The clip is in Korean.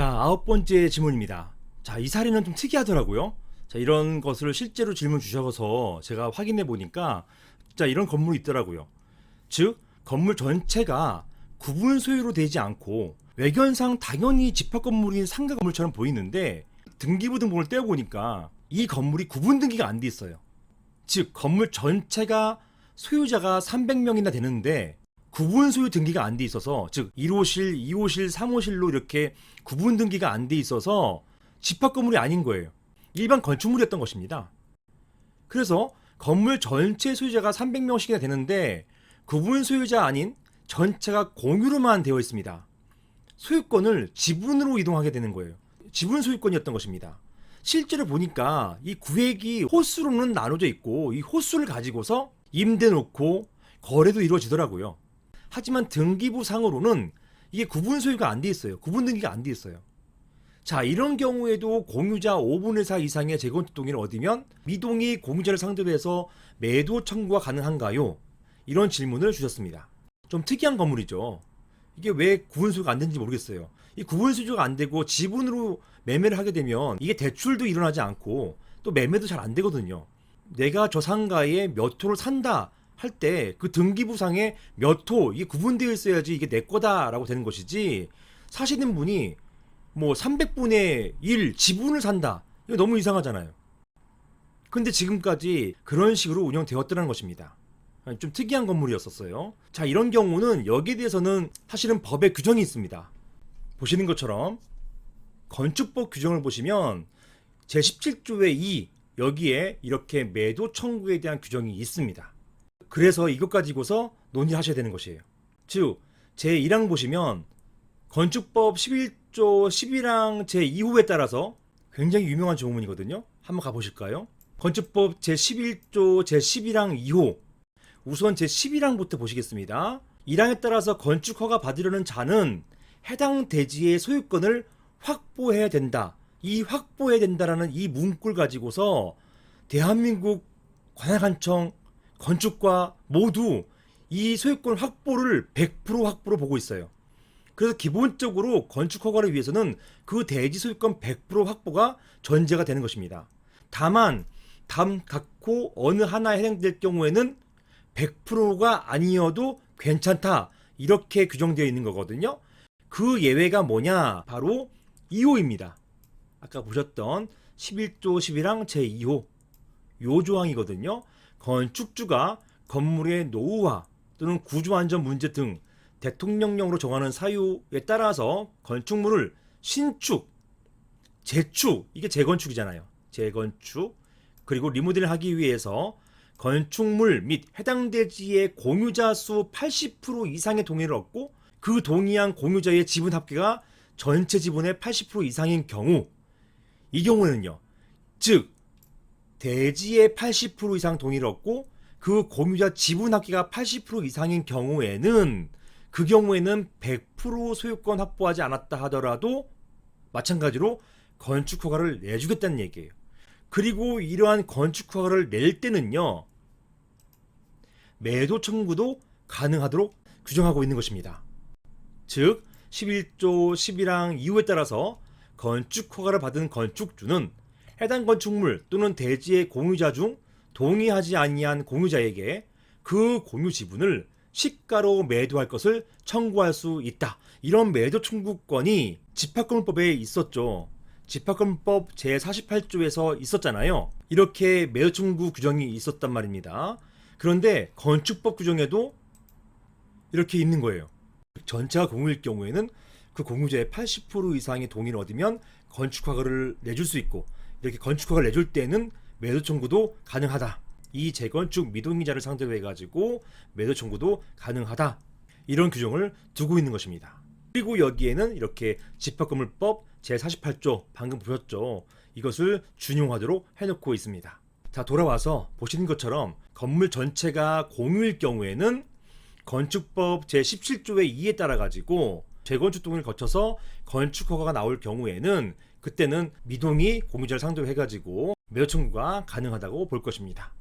자, 아홉 번째 질문입니다. 자, 이 사례는 좀 특이하더라고요. 자, 이런 것을 실제로 질문 주셔서 제가 확인해 보니까 진짜 이런 건물이 있더라고요. 즉, 건물 전체가 구분 소유로 되지 않고 외견상 당연히 집합 건물인 상가 건물처럼 보이는데 등기부 등본을 떼어 보니까 이 건물이 구분 등기가 안 돼 있어요. 즉, 건물 전체가 소유자가 300명이나 되는데 구분 소유 등기가 안 돼 있어서 즉 1호실, 2호실, 3호실로 이렇게 구분 등기가 안 돼 있어서 집합 건물이 아닌 거예요. 일반 건축물이었던 것입니다. 그래서 건물 전체 소유자가 300명씩이나 되는데 구분 소유자 아닌 전체가 공유로만 되어 있습니다. 소유권을 지분으로 이동하게 되는 거예요. 지분 소유권이었던 것입니다. 실제로 보니까 이 구획이 호수로는 나눠져 있고 이 호수를 가지고서 임대 놓고 거래도 이루어지더라고요. 하지만 등기부 상으로는 이게 구분 소유가 안 돼 있어요. 구분 등기가 안 돼 있어요. 자, 이런 경우에도 공유자 5분의 4 이상의 재건축 동의를 얻으면 미동이 공유자를 상대로 해서 매도 청구가 가능한가요? 이런 질문을 주셨습니다. 좀 특이한 건물이죠. 이게 왜 구분 소유가 안 되는지 모르겠어요. 이 구분 소유가 안 되고 지분으로 매매를 하게 되면 이게 대출도 일어나지 않고 또 매매도 잘 안 되거든요. 내가 저 상가에 몇 호를 산다 할 때 그 등기부상에 몇 호 이게 구분되어 있어야지 이게 내 거다라고 되는 것이지 사시는 분이 뭐 300분의 1 지분을 산다. 이거 너무 이상하잖아요. 근데 지금까지 그런 식으로 운영되었다는 것입니다. 좀 특이한 건물이었었어요. 자, 이런 경우는 여기에 대해서는 사실은 법에 규정이 있습니다. 보시는 것처럼 건축법 규정을 보시면 제17조의 2 여기에 이렇게 매도 청구에 대한 규정이 있습니다. 그래서 이것 가지고서 논의하셔야 되는 것이에요. 즉, 제1항 보시면 건축법 11조 11항 제2호에 따라서 굉장히 유명한 조문이거든요. 한번 가보실까요? 건축법 제11조 제11항 2호 우선 제11항부터 보시겠습니다. 1항에 따라서 건축 허가 받으려는 자는 해당 대지의 소유권을 확보해야 된다. 이 확보해야 된다라는 이 문구를 가지고서 대한민국 관할관청 건축과 모두 이 소유권 확보를 100% 확보로 보고 있어요. 그래서 기본적으로 건축 허가를 위해서는 그 대지 소유권 100% 확보가 전제가 되는 것입니다. 다만 다음 각호 어느 하나에 해당될 경우에는 100%가 아니어도 괜찮다. 이렇게 규정되어 있는 거거든요. 그 예외가 뭐냐? 바로 2호입니다. 아까 보셨던 11조 11항 제2호 요 조항이거든요. 건축주가 건물의 노후화 또는 구조 안전 문제 등 대통령령으로 정하는 사유에 따라서 건축물을 신축, 재축, 이게 재건축이잖아요. 재건축, 그리고 리모델을 하기 위해서 건축물 및 해당 대지의 공유자 수 80% 이상의 동의를 얻고 그 동의한 공유자의 지분 합계가 전체 지분의 80% 이상인 경우 이 경우는요. 즉 대지의 80% 이상 동의를 얻고 그 공유자 지분 합계가 80% 이상인 경우에는 그 경우에는 100% 소유권 확보하지 않았다 하더라도 마찬가지로 건축 허가를 내주겠다는 얘기예요. 그리고 이러한 건축 허가를 낼 때는요. 매도 청구도 가능하도록 규정하고 있는 것입니다. 즉 11조 11항 이후에 따라서 건축 허가를 받은 건축주는 해당 건축물 또는 대지의 공유자 중 동의하지 아니한 공유자에게 그 공유 지분을 시가로 매도할 것을 청구할 수 있다. 이런 매도 청구권이 집합건물법에 있었죠. 집합건물법 제48조에서 있었잖아요. 이렇게 매도 청구 규정이 있었단 말입니다. 그런데 건축법 규정에도 이렇게 있는 거예요. 전체가 공유일 경우에는 그 공유자의 80% 이상의 동의를 얻으면 건축 허가를 내줄 수 있고 이렇게 건축 허가를 내줄 때는 매도 청구도 가능하다. 이 재건축 미동의자를 상대로 해가지고 매도 청구도 가능하다. 이런 규정을 두고 있는 것입니다. 그리고 여기에는 이렇게 집합건물법 제48조 방금 보셨죠. 이것을 준용하도록 해놓고 있습니다. 자 돌아와서 보시는 것처럼 건물 전체가 공유일 경우에는 건축법 제17조의 2에 따라 가지고 재건축 동의를 거쳐서 건축 허가가 나올 경우에는 그때는 미동이 공유자를 상대로 해가지고 매도 청구가 가능하다고 볼 것입니다.